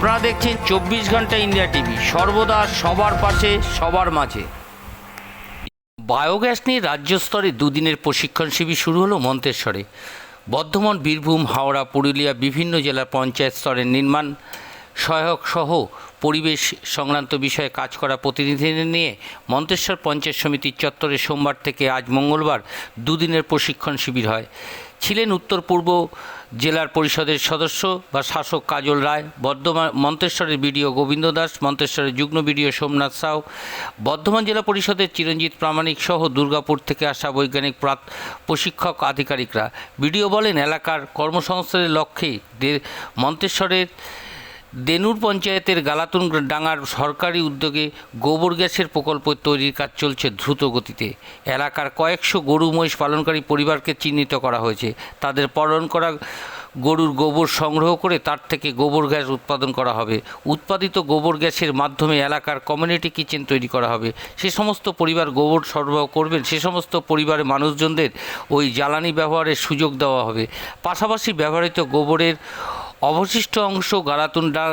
আপনারা দেখছেন চব্বিশ ঘণ্টা ইন্ডিয়া টিভি। সর্বদা সবার পাশে, সবার মাঝে। বায়োগ্যাস নিয়ে রাজ্য স্তরে দুদিনের প্রশিক্ষণ শিবির শুরু হলো মন্তেশ্বরে। বর্ধমান, বীরভূম, হাওড়া, পুরুলিয়া, বিভিন্ন জেলার পঞ্চায়েত স্তরের নির্মাণ সহায়ক সহ পরিবেশ সংক্রান্ত বিষয়ে কাজ করা প্রতিনিধিদের নিয়ে মন্তেশ্বর পঞ্চায়েত সমিতির চত্বরে সোমবার থেকে আজ মঙ্গলবার দুদিনের প্রশিক্ষণ শিবির হয়। ছিলেন উত্তর পূর্ব জেলার পরিষদের সদস্য বা শাসক কাজল রায়, বর্ধমান মন্তেশ্বরের বিডিও গোবিন্দ দাস, মন্তেশ্বরের যুগ্ম বিডিও সোমনাথ সাউ, বর্ধমান জেলা পরিষদের চিরঞ্জিত প্রামাণিক সহ দুর্গাপুর থেকে আসা বৈজ্ঞানিক প্রশিক্ষক আধিকারিকরা। বিডিও বলেন, এলাকার কর্মসংস্থানের লক্ষ্যে মন্তেশ্বরের দেনুর পঞ্চায়েতের গালাতুন ডাঙার সরকারি উদ্যোগে গোবর গ্যাসের প্রকল্প তৈরির কাজ চলছে দ্রুত গতিতে এলাকার কয়েকশো গরু মহিষ পালনকারী পরিবারকে চিহ্নিত করা হয়েছে। তাদের পালন করা গরুর গোবর সংগ্রহ করে তার থেকে গোবর গ্যাস উৎপাদন করা হবে। উৎপাদিত গোবর গ্যাসের মাধ্যমে এলাকার কমিউনিটি কিচেন তৈরি করা হবে। সে সমস্ত পরিবার গোবর সরবরাহ করবেন, সে সমস্ত পরিবারের মানুষজনদের ওই জ্বালানি ব্যবহারের সুযোগ দেওয়া হবে। পাশাপাশি ব্যবহৃত গোবরের অবশিষ্ট অংশ গারাতুন্ডা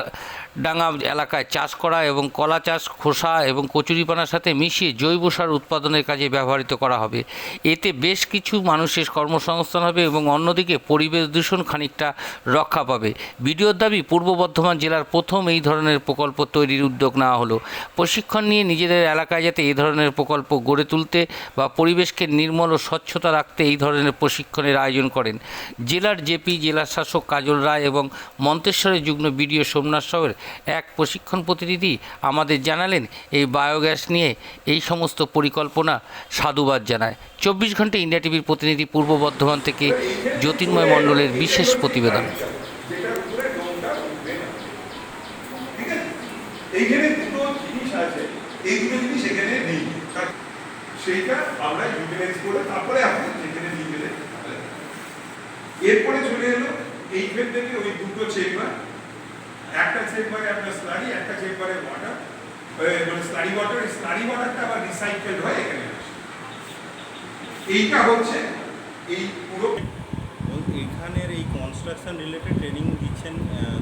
ডাঙ্গা এলাকায় চাষ করা এবং কলা চাষ, খোসা এবং কচুরিপানার সাথে মিশিয়ে জৈব সার উৎপাদনের কাজে ব্যবহৃত করা হবে। এতে বেশ কিছু মানুষের কর্মসংস্থান হবে এবং অন্যদিকে পরিবেশ দূষণ খানিকটা রক্ষা পাবে। বিডিওর দাবি, পূর্ব বর্ধমান জেলার প্রথম এই ধরনের প্রকল্প তৈরির উদ্যোগ নেওয়া হলো। প্রশিক্ষণ নিয়ে নিজেদের এলাকায় যাতে এই ধরনের প্রকল্প গড়ে তুলতে বা পরিবেশকে নির্মল ও স্বচ্ছতা রাখতে এই ধরনের প্রশিক্ষণের আয়োজন করেন। জেলার জেপি জেলা শাসক কাজল রায় এবং মন্তেশ্বরের যুগ্ম বিডিও সোমনাথ সাহের এক প্রশিক্ষণ প্রতিনিধি আমাদের জানালেন, এই বায়োগ্যাস নিয়ে এই সমস্ত পরিকল্পনা সাধুবাদ জানায়। চব্বিশ ঘণ্টা ইন্ডিয়া টিভির প্রতিনিধি পূর্ব বর্ধমান থেকে জ্যোতির্ময় মণ্ডলের বিশেষ প্রতিবেদন। এই এরপরে চলে এলো, এইখান থেকে ওই দুটো চেম্বার একটা চেম্বারে আপনার স্লারি একটা চেম্বারে ওয়াটার মানে স্লারি ওয়াটার স্লারি ওয়াটারটা আবার রিসাইকেল হয় এখানে। এইটা হচ্ছে এই পুরো এখানের এই কনস্ট্রাকশন রিলেটেড ট্রেনিং দিচ্ছেন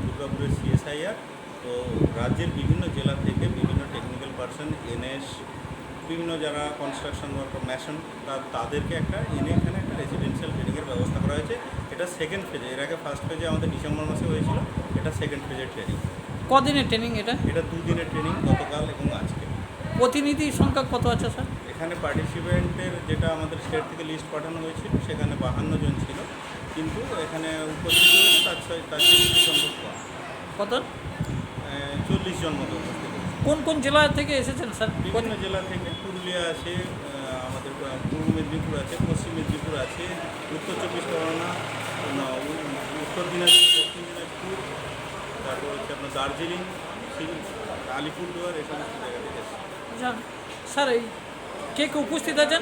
দুর্গাপুরের সিএসআইআর তো রাজ্যের বিভিন্ন জেলা থেকে বিভিন্ন টেকনিক্যাল পার্সন এনএস বিভিন্ন যারা কনস্ট্রাকশন ওয়ার্কার ম্যাশন তাদেরকে একটা এনে এখানে একটা রেসিডেন্সিয়াল ট্রেনিংয়ের ব্যবস্থা করা হয়েছে। এটা সেকেন্ড ফেজে এর আগে ফার্স্ট ফেজে আমাদের ডিসেম্বর মাসে হয়েছিল। এটা সেকেন্ড ফেজের ট্রেনিং কদিনের ট্রেনিং এটা? এটা দুদিনের ট্রেনিং গতকাল এবং আজকে। প্রতিনিধি সংখ্যা কত আছে স্যার? এখানে পার্টিসিপেন্টের যেটা আমাদের স্টেট থেকে লিস্ট পাঠানো হয়েছিল সেখানে বাহান্ন জন ছিল। কিন্তু এখানে উপস্থিত হয়েছে তার তার চেয়ে সংখ্যক কত? চল্লিশ জন মতো উপস্থিত কোন কোন জেলা থেকে এসেছেন স্যার? বিভিন্ন জেলা থেকে পুরুলিয়া আছে আমাদের পূর্ব মেদিনীপুর আছে পশ্চিম মেদিনীপুর আছে উত্তর চব্বিশ পরগনা উত্তর দিনাজপুর দক্ষিণ দিনাজপুর তারপর হচ্ছে আপনার দার্জিলিং শিল- আলিপুরদুয়ার এই সমস্ত জায়গা থেকে এসেছে। যান। স্যার এই কে কে উপস্থিত আছেন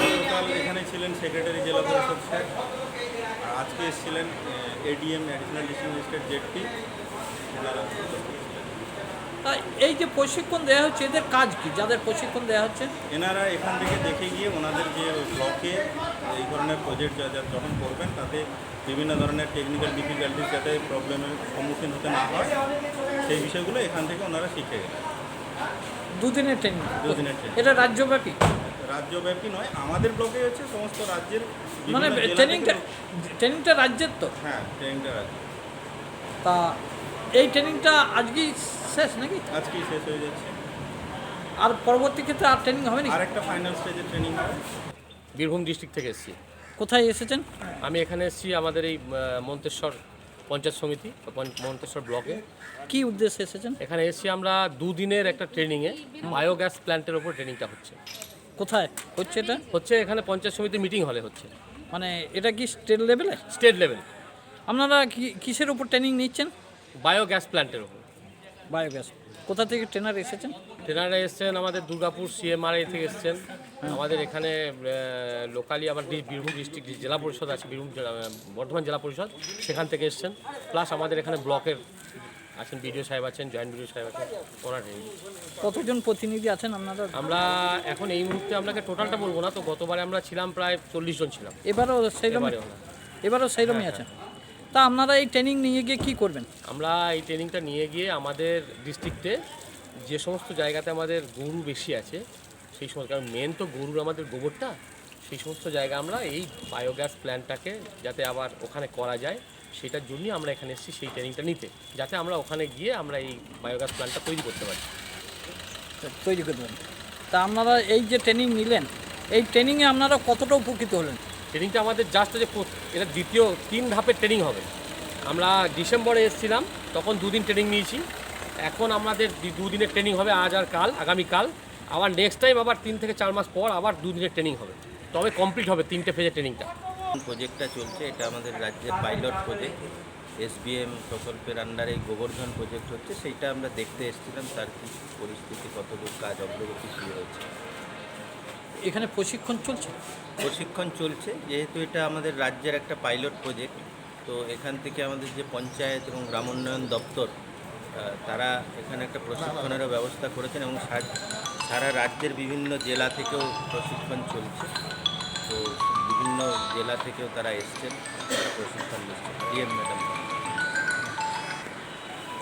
গতকাল এখানে ছিলেন সেক্রেটারি জেলা পরিষদ স্যার আর আজকে এসেছিলেন ADM additional district magistrate ZP এনারা উপস্থিত ছিলেন। তা এই যে প্রশিক্ষণ দেওয়া হচ্ছে এদের কাজ কি? যাদের প্রশিক্ষণ দেওয়া হচ্ছে? এনারা এখান থেকে দেখে গিয়ে ওনাদের যে ব্লকে এই ধরনের প্রজেক্ট যা যা যখন করবেন তাতে বিভিন্ন ধরনের টেকনিক্যাল ডিফিকাল্টিস যাতে প্রবলেমের সম্মুখীন হতে না হয় সেই বিষয়গুলো এখান থেকে ওনারা শিখে গেলেন। দুদিনের ট্রেনিং দুদিনের training। এটা রাজ্যব্যাপী? রাজ্যব্যাপী নয় আমাদের ব্লকে হচ্ছে সমস্ত রাজ্যের মানে ট্রেনিংটা ট্রেনিংটা রাজ্যের তো? হ্যাঁ ট্রেনিংটা রাজ্য তা এই ট্রেনিংটা আজকেই শেষ নাকি? আজকেই শেষ হয়ে যাচ্ছে। আর পরবর্তী ক্ষেত্রে আর ট্রেনিং হবে নাকি? আর একটা ফাইনাল স্টেজে ট্রেনিং হবে। বীরভূম ডিস্ট্রিক্ট থেকে এসেছি। কোথায় এসেছেন? আমি এখানে এসেছি আমাদের এই মন্তেশ্বর পঞ্চায়েত সমিতি মন্তেশ্বর ব্লকে। কি উদ্দেশ্যে এসেছেন? এখানে এসেছি আমরা দুদিনের একটা ট্রেনিংয়ে বায়োগ্যাস প্ল্যান্টের ওপর ট্রেনিংটা হচ্ছে। কোথায়? হচ্ছে এটা? হচ্ছে এখানে পঞ্চায়েত সমিতির মিটিং হলে হচ্ছে। মানে এটা কি স্টেট লেভেলে স্টেট লেভেল আপনারা কি কিসের উপর ট্রেনিং নিচ্ছেন? বায়োগ্যাস প্ল্যান্টের ওপর বায়োগ্যাস কোথা থেকে ট্রেনার এসেছেন? ট্রেনাররা এসছেন আমাদের দুর্গাপুর সিএমআরআই থেকে এসছেন। আমাদের এখানে লোকালি আমার বী- বীরভূম ডিস্ট্রিক্ট জেলা পরিষদ আছে বীরভূম জেলা- বর্ধমান জেলা পরিষদ সেখান থেকে এসছেন। প্লাস আমাদের এখানে ব্লকের আছেন বিডিও সাহেব আছেন জয়েন্ট বিডিও সাহেব আছেন ওনারা কতজন প্রতিনিধি আছেন আপনারা? আমরা এখন এই মুহূর্তে আপনাকে টোটালটা বলব না তো গতবারে আমরা ছিলাম প্রায় চল্লিশ জন ছিলাম। এবারও সেইরকম এবারেও না। এবারও সেইরকমই আছে তা আপনারা এই ট্রেনিং নিয়ে গিয়ে কি করবেন? আমরা এই ট্রেনিংটা নিয়ে গিয়ে আমাদের ডিস্ট্রিক্টে যে সমস্ত জায়গাতে আমাদের গরু বেশি আছে সেই সমস্ত কারণ মেন তো গরুর আমাদের গোবরটা সেই সমস্ত জায়গা আমরা এই বায়োগ্যাস প্ল্যান্টটাকে যাতে আবার ওখানে করা যায় সেটার জন্যই আমরা এখানে এসেছি সেই ট্রেনিংটা নিতে যাতে আমরা ওখানে গিয়ে আমরা এই বায়োগ্যাস প্ল্যান্টটা তৈরি করতে পারি। তৈরি করতে পারি। তা আপনারা এই যে ট্রেনিং নিলেন এই ট্রেনিংয়ে আপনারা কতটা উপকৃত হলেন? ট্রেনিংটা আমাদের জাস্ট যে এটা দ্বিতীয় তিন ধাপের ট্রেনিং হবে। আমরা ডিসেম্বরে এসেছিলাম, তখন দুদিন ট্রেনিং নিয়েছি। এখন আমাদের দুদিনের ট্রেনিং হবে আজ আর কাল আগামীকাল আবার নেক্সট টাইম আবার তিন থেকে চার মাস পর আবার দুদিনের ট্রেনিং হবে। তবে কমপ্লিট হবে তিনটে ফেজের ট্রেনিংটা প্রজেক্টটা চলছে, এটা আমাদের রাজ্যের পাইলট প্রজেক্ট এসবিএম প্রকল্পের আন্ডারে গোবর্ধন প্রজেক্ট হচ্ছে, সেইটা আমরা দেখতে এসেছিলাম, তার কি পরিস্থিতি, কতদূর কাজ অগ্রগতি কী হয়েছে। এখানে প্রশিক্ষণ চলছে? প্রশিক্ষণ চলছে যেহেতু এটা আমাদের রাজ্যের একটা পাইলট প্রজেক্ট তো এখান থেকে আমাদের যে পঞ্চায়েত এবং গ্রামোন্নয়ন দপ্তর তারা এখানে একটা প্রশিক্ষণেরও ব্যবস্থা করেছেন এবং সার- রাজ্যের বিভিন্ন জেলা থেকেও প্রশিক্ষণ চলছে। তো বিভিন্ন জেলা থেকেও তারা এসছেন তারা প্রশিক্ষণ দিচ্ছেন ডিএম ম্যাডাম।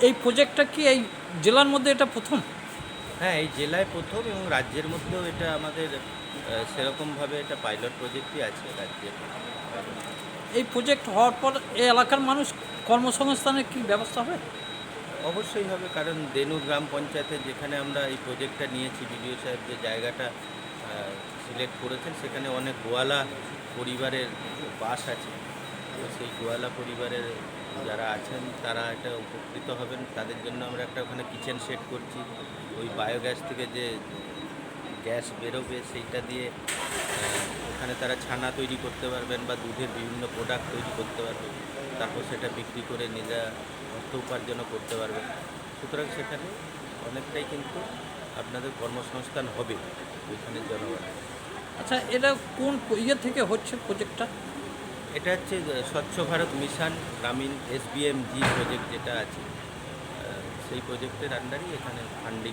এই প্রজেক্টটা কি এই জেলার মধ্যে এটা প্রথম? হ্যাঁ এই জেলায় প্রথম এবং রাজ্যের মধ্যেও এটা আমাদের সেরকমভাবে এটা পাইলট প্রজেক্টই আছে রাজ্যের এই প্রজেক্ট হওয়ার পর এই এলাকার মানুষ কর্মসংস্থানের কি ব্যবস্থা হবে? অবশ্যই হবে কারণ দেনু গ্রাম পঞ্চায়েতে যেখানে আমরা এই প্রজেক্টটা নিয়েছি বিডিও সাহেব যে জায়গাটা সিলেক্ট করেছেন সেখানে অনেক গোয়ালা পরিবারের বাস আছে। তো সেই গোয়ালা পরিবারের যারা আছেন তারা এটা উপকৃত হবেন। তাদের জন্য আমরা একটা ওখানে কিচেন সেট করছি। ওই বায়োগ্যাস থেকে যে গ্যাস বেরোবে সেইটা দিয়ে ওখানে তারা ছানা তৈরি করতে পারবেন বা দুধের বিভিন্ন প্রোডাক্ট তৈরি করতে পারবেন তারপর সেটা বিক্রি করে নিজা অর্থ উপার্জনও করতে পারবেন সুতরাং সেখানে অনেকটাই কিন্তু আপনাদের কর্মসংস্থান হবে ওইখানে জনগণ। আচ্ছা এটা কোন ইয়ে থেকে হচ্ছে প্রজেক্টটা এটা হচ্ছে স্বচ্ছ Bharat mission Grameen SBM G project যেটা আছে। সেই প্রজেক্টের আন্ডারই এখানে ফান্ডিং